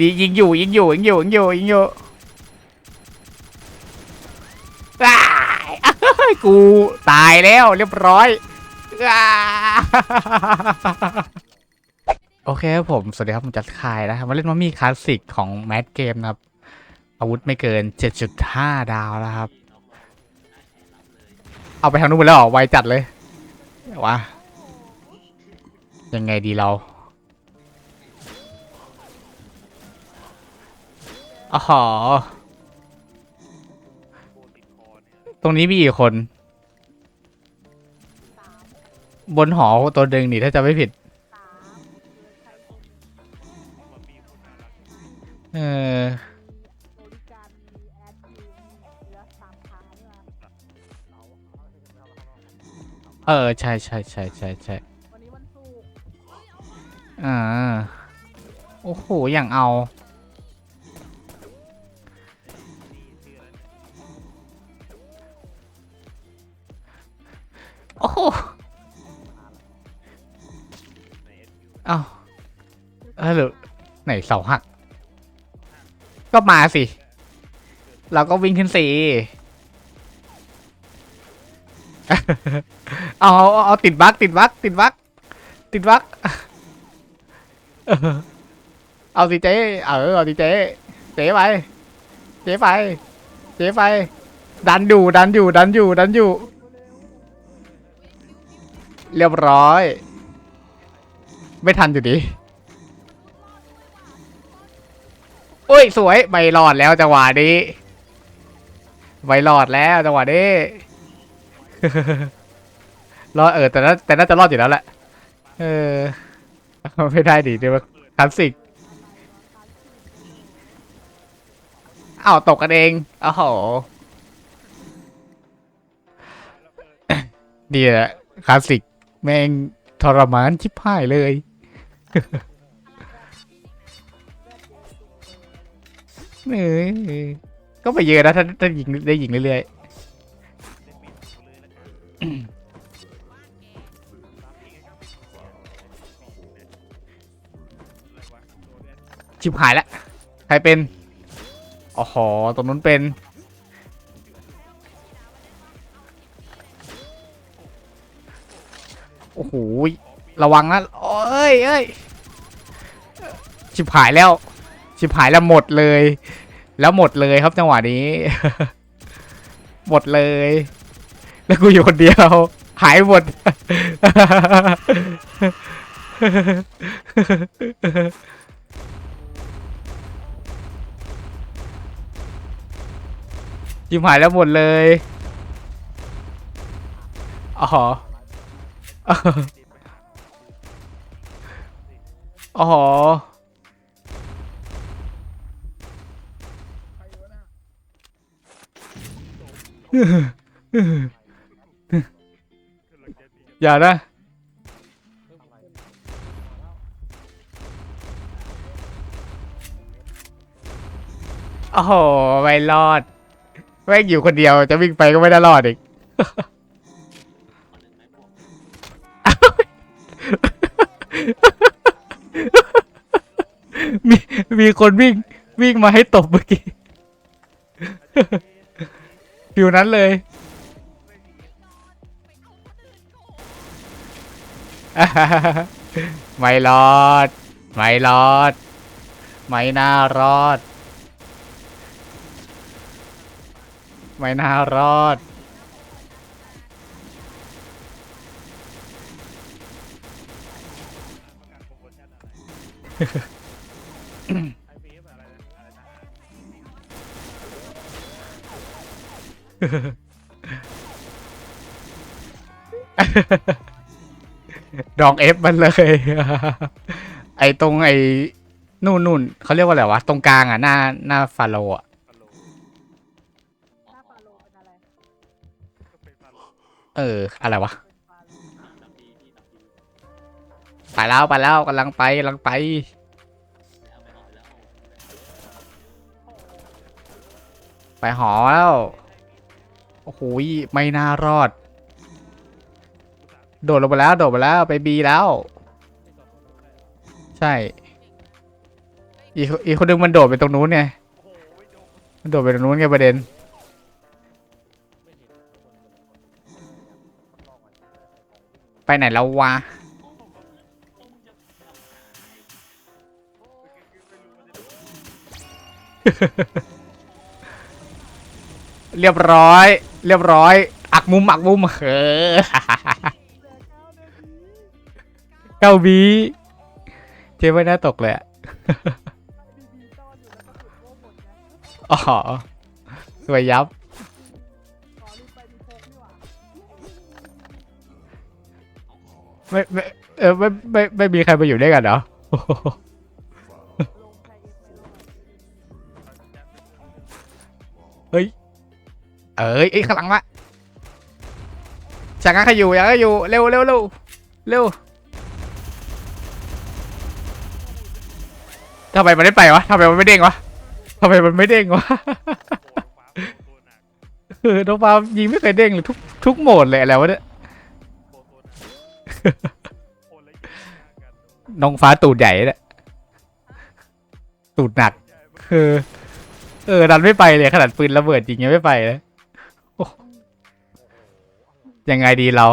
ลียิงอยู่ยิงอยู่ยิงอยู่ยิงอยู่ยิงอยู่อ้ายกูตายแล้วเรียบร้อยอ้าโอเคครับผม สวัสดีครับผมจัดคายนะครับมาเล่นมามี่คลาสสิกของแมดเกมนะครับ อาวุธไม่เกิน 7.5 ดาวแล้วครับ เอาไปทางนู้นไปแล้วเหรอไวจัดเลยวะยังไงดีเรา อ๋อตรงนี้มีกี่คน บนหอตัวดึงนี่ถ้าจะไม่ผิด เออบริการมีแอดมินเหลือสามขาด้วยว่ะเออ ใช่ใช่ใช่ใช่ใช่วันนี้วันศุกร์อ่า โอ้โห อย่างเอา อ้โหเอ้าเออหรือไหนเสาหัก ก็มาสิ เราก็วิ่งขึ้นสิเอาเอาเอาติดบั๊กติดบั๊กติดบั๊กติดบั๊กเออเอาสิเจ๊เออเอาสิเจ๊เจ๊ไปเจ๊ไปเจ๊ไปดันอยู่ดันอยู่ดันอยู่ดันอยู่ เรียบร้อย ไม่ทันอยู่ดีอุ้ย สวยไม่รอดแล้วจังหวะนี้ไม่รอดแล้วจังหวะนี้รอดเออแต่น่าแต่น่าจะรอดอยู่แล้วแหละเออไม่ได้ดิเดี๋ยวคลาสสิกอ้าวตกกันเองโอ้โหดีแหละคลาสสิก แม่งทรมานชิบหายเลยเอ้ยก็ไปเยอะนะถ้าถ้ายิงได้ยิงเรื่อยๆชิบหายแล้วใครเป็นอ๋อตรงนู้นเป็น โอ้โหระวังนะโอ้ยเอ้ยชิบหายแล้ว ชิบหายแล้วหมดเลย แล้วหมดเลยครับจังหวะนี้ หมดเลย แล้วกูอยู่คนเดียว หายหมด ชิบหายแล้วหมดเลย อ๋อ อ๋ออย่านะ โอ้โห ไม่รอด แม่งอยู่คนเดียวจะวิ่งไปก็ไม่ได้รอดอีก มีมีคนวิ่งวิ่งมาให้ตบเมื่อกี้ฟิวนั้นเลยไม่รอด ไม่รอด ไม่น่ารอด ไม่น่ารอด ดองเอฟมันเลย ไอตรงไอนู่นนู่นเขาเรียกว่าอะไรวะ ตรงกลางอะ หน้าหน้าฟาโลอะ เออ อะไรวะ ไปแล้วไปแล้วกำลังไปกำลังไป ไปหอแล้ว โอ้โหไม่น่ารอด โดดลงไปแล้ว โดดไปแล้วไปบีแล้ว ใช่ อีกอีกคนนึงมันโดดไปตรงนู้นไงมันโดดไปตรงนู้นไงประเด็นไปไหนแล้ววะ เรียบร้อย เรียบร้อย อักมุมอักมุมเออเหลือเก้านาทีเก้าบีเจ๊ไม่น่าตกเลยอะอ๋อสวยยับไปดีโฟกนี่หว่าไม่ไม่เออไม่ไม่ไม่มีใครมาอยู่ด้วยกันเหรอ เลยเอ้ย เอ้ยข้างหลังละจากนั้นใครอยู่ยังใครอยู่ เร็วเร็วเร็วเร็วทำไมมันไม่ไปวะทำไมมันไม่เด้งวะทำไมมันไม่เด้งวะเออน้องฟ้ายิงไม่เคยเด้งเลยทุกทุกโหมดเลยอะไรวะเนี่ยน้องฟ้าตูดใหญ่เนี่ยตูดหนักเออ เออดันไม่ไปเลยขนาดปืนระเบิดจริงยังไม่ไปเลยยังไงดีเรา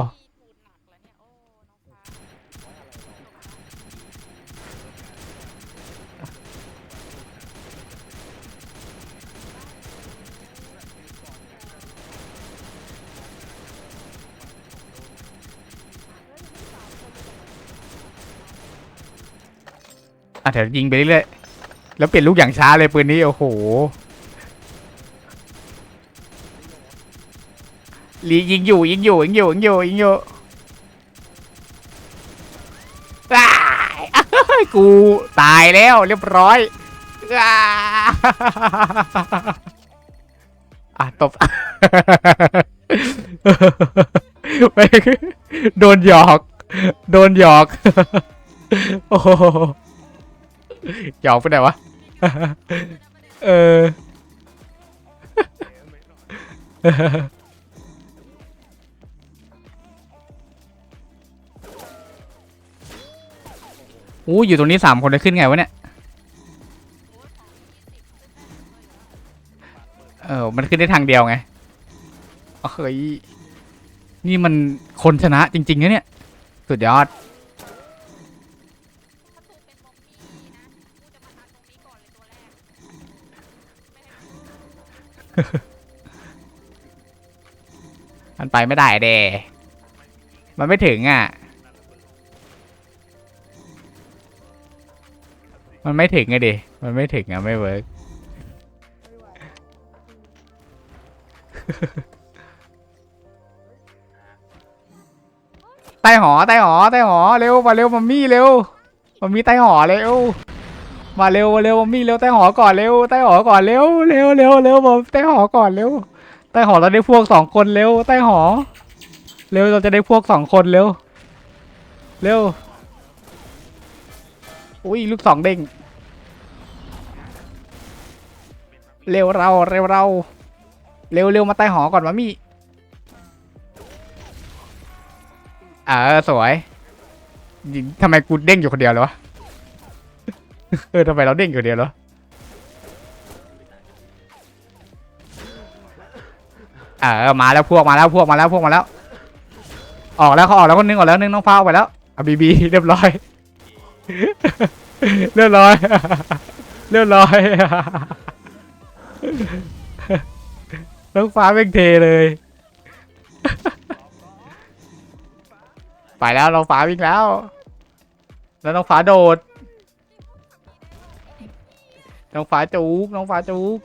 อะเดี๋ยวยิงไปเรื่อยๆแล้วเปลี่ยนลูกอย่างช้าเลยปืนนี้ โอ้โห ลียิงอยู่ยิงอยู่ยิงอยู่ยิงอยู่ยิงอยู่อ้ายกูตายแล้วเรียบร้อยอ้าอะตบไม่โดนหยอก โดนหยอก โอ้โหหยอกไปไหนวะ เออ อู้อยู่ตรงนี้สามคนจะขึ้นไงวะเนี่ย เออ มันขึ้นได้ทางเดียวไงเฮ้ย นี่มันคนชนะจริงๆนะเนี่ย สุดยอด มันไปไม่ได้เดมันไม่ถึงอะ มันไม่ถึงไงดิ มันไม่ถึงอะ ไม่เวิร์กไม่หวใต้หอใต้หอใต้หอเร็วมาเร็วมัมมี่เร็วมัมมี่ใต้หอเร็วมาเร็วมาเร็วมัมมี่เร็วใต้หอก่อนเร็วใต้หอก่อนเร็วเร็วเร็วเร็วมาใต้หอก่อนเร็วใต้หอเราได้พวกสองคนเร็วใต้หอ เร็วเราจะได้พวกสองคนเร็วเร็ว อุ้ยลูกสองเด้งเร็วเราเร็วเราเร็วเร็วมาใต้หอก่อนมัมมี่เออสวยยิงทำไมกูเด้งอยู่คนเดียวเลยวะเออทำไมเราเด้งอยู่คนเดียวเหรอเออมาแล้วพวกมาแล้วพวกมาแล้วพวกมาแล้ว ออกแล้วเขาออกแล้วคนนึงออกแล้วนึงน้องฟ้าออกไปแล้วอะบีบีเรียบร้อย เรียบร้อย เรียบร้อย น้องฟ้าเป็นเทเลย ไปแล้วน้องฟ้าวิ่งแล้ว แล้วน้องฟ้าโดด น้องฟ้าจูกน้องฟ้าจูก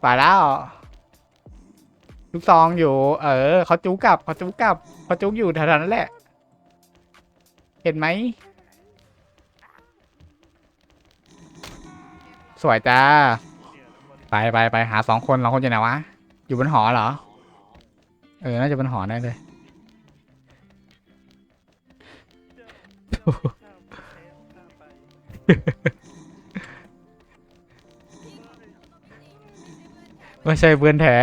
ไปแล้วลูกซองอยู่ เออเขาจูกกลับเขาจูกกลับเขาจูกอยู่แถวๆนั้นแหละ เห็นไหม สวยจ้า ไปไปไปหาสองคนสองคนอยู่ไหนวะ อยู่บนหอเหรอ เออ น่าจะบนหอแน่เลยไม่ใช่เพื่อนแท้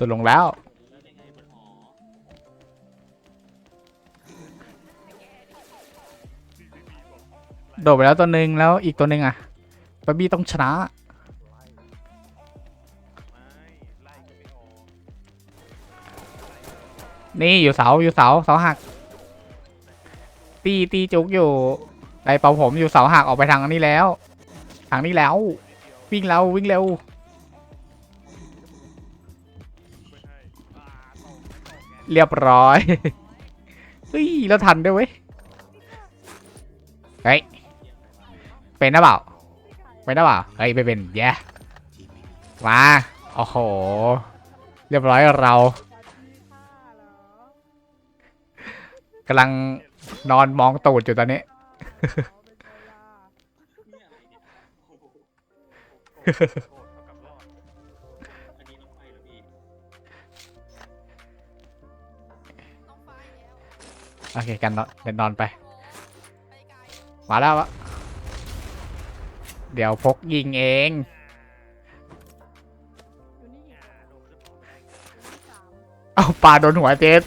ตกลงแล้ว โดดไปแล้วตัวหนึ่งแล้วอีกตัวหนึ่งอะบับบี้ต้องชนะนี่อยู่เสาอยู่เสาเสาหัก ตีตีจุกอยู่ไดเป่าผมอยู่เสาหักออกไปทางนี้แล้ว ทางนี้แล้ว วิ่งแล้ววิ่งเร็ว เรียบร้อยเฮ้ยแล้วทันด้วยเว้ยเฮ้ยเป็นนะเปล่าเป็นนะเปล่าเฮ้ยไม่เป็นแย่มาโอ้โหเรียบร้อยเรากำลังนอนมองตูดอยู่ตอนนี้ โอเคกันนอนเดินนอนไป มาแล้ววะเดี๋ยวพกยิงเอง เอาปลาโดนหัวเจส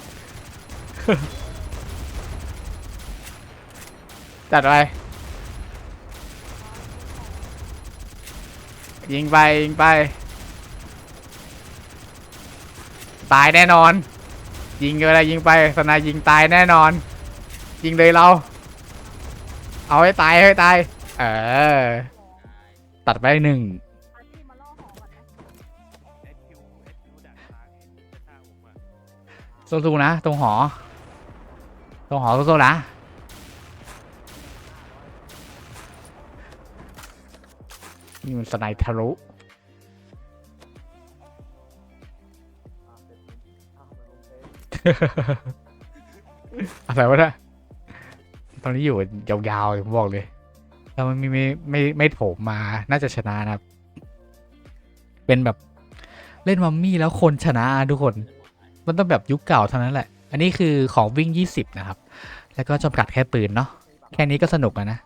จัดไปยิงไป ยิงไป ตายแน่นอน ยิงอะไรยิงไปสนายยิงตายแน่นอน ยิงเลยเรา เอาให้ตายให้ตาย เออ ตัดไปหนึ่งอาร์ตี้มาล่อหอก่อนไหมสู้ๆนะ ตรงหอ ตรงหอสู้ๆนะนี่มันสไนทะลุ อะไรวะเนี่ยตอนนี้อยู่ยาวๆผมบอกเลยถ้ามันไม่ไม่ไม่ไม่โถมมาน่าจะชนะนะครับ เป็นแบบเล่นมัมมี่แล้วคนชนะทุกคน มันต้องแบบยุคเก่าเท่านั้นแหละ อันนี้คือของวิ่ง 20 นะครับ แล้วก็จำกัดแค่ปืนเนาะแค่นี้ก็สนุกแล้วนะ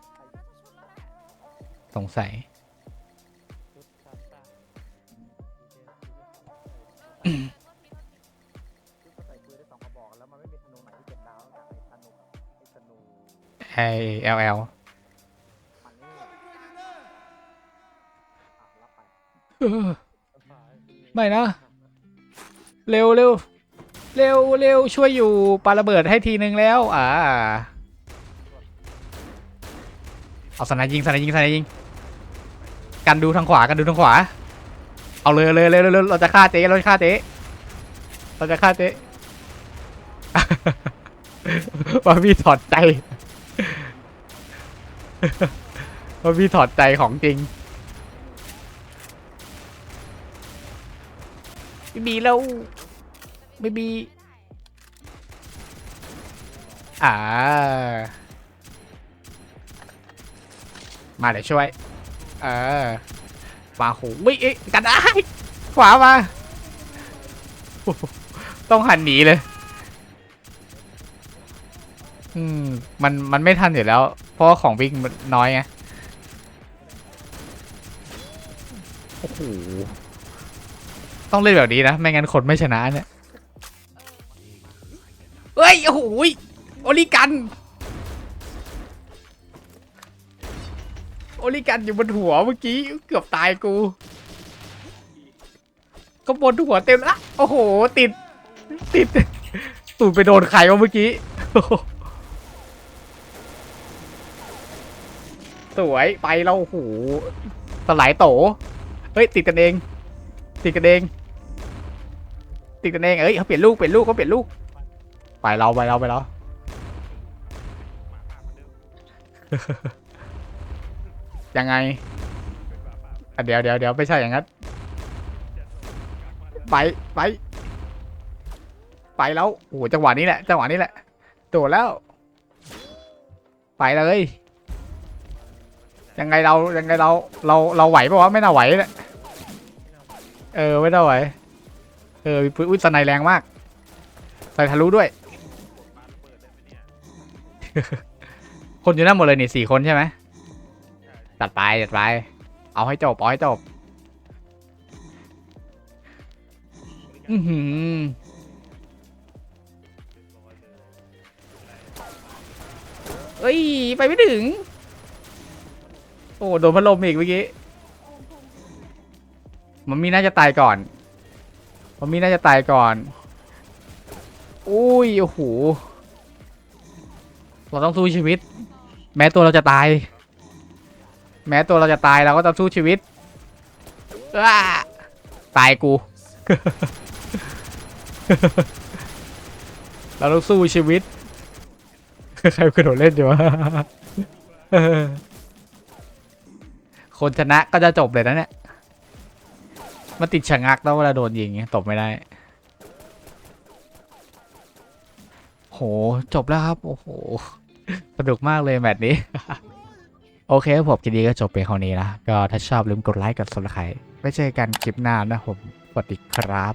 สงสัย ไอ LL มันนี่อะรับไปเออไม่นะ เร็วเร็วเร็วเร็วช่วยอยู่ปาระเบิดให้ทีนึงแล้ว อ่า เอาสนายยิงสนายยิงสนายยิง กันดูทางขวากันดูทางขวา เอาเลยเลยเลยเลยเราจะฆ่าเจ๊เราจะฆ่าเจ๊เราจะฆ่าเจ๊ว่าพี่ถอดใจ ว่าพี่ถอดใจของจริง ไม่มีแล้ว ไม่มี อ่า มาเดี๋ยวช่วย เออมาหูวิเอ๊ะกันได้ขวามาโอ้โหต้องหันหนีเลย อืม มัน มันไม่ทันอยู่แล้ว เพราะว่าของวิ่งมันน้อยไง โอ้โห ต้องเล่นแบบนี้นะ ไม่งั้นคนไม่ชนะเนี่ย เฮ้ย โอ้โหยโอลิกัน โอลิกันอยู่บนหัวเมื่อกี้ เกือบตายกู ก็บนหัวเต็มละ โอ้โห ติด ติด ตูดไปโดนใครวะเมื่อกี้ โอ้โห สวยไปแล้วโอ้โหสลายโตเฮ้ยติดกันเอง ติดกันเอง ติดกันเองเอ้ยเขาเปลี่ยนลูกเปลี่ยนลูกเขาเปลี่ยนลูก ไปเราไปเราไปเรายังไงเดี๋ยวเดี๋ยวเดี๋ยวไม่ใช่อย่างนั้นไปไปไปแล้วโอ้โหจังหวะนี้แหละจังหวะนี้แหละโดดแล้ว ไปเลย ยังไงเรายังไงเราเราเราไหวปะวะไม่น่าไหวเลยเออไม่น่าไหวเออมีปืนอุ้ยสไนแรงมากใส่ทะลุด้วย คนอยู่นั่นหมดเลยนี่สี่คนใช่ไหมจัดไปจัดไป เอาให้จบเอาให้จบอือหือเอ้ย ไปไม่ถึง โอ้โดนพัดลมอีกเมื่อกี้มันมีน่าจะตายก่อนมันมีน่าจะตายก่อน อุ้ยโอ้โหเราต้องสู้ชีวิต แม้ตัวเราจะตาย แม้ตัวเราจะตายเราก็ต้องสู้ชีวิตอ้าตายกูเราต้องสู้ชีวิต ใครกระโดดเล่นอยู่วะ คนชนะก็จะจบเลยนะเนี่ยมันติดชะงักแล้วเวลาโดนยิงตบไม่ได้ โห จบแล้วครับ โอ้โห สนุกมากเลยแมตช์นี้ โอเคครับผมคลิปนี้ก็จบไปคราวนี้นะ ก็ถ้าชอบลืมกดไลค์กด subscribe ไว้เจอกันคลิปหน้านะผมสวัสดีครับ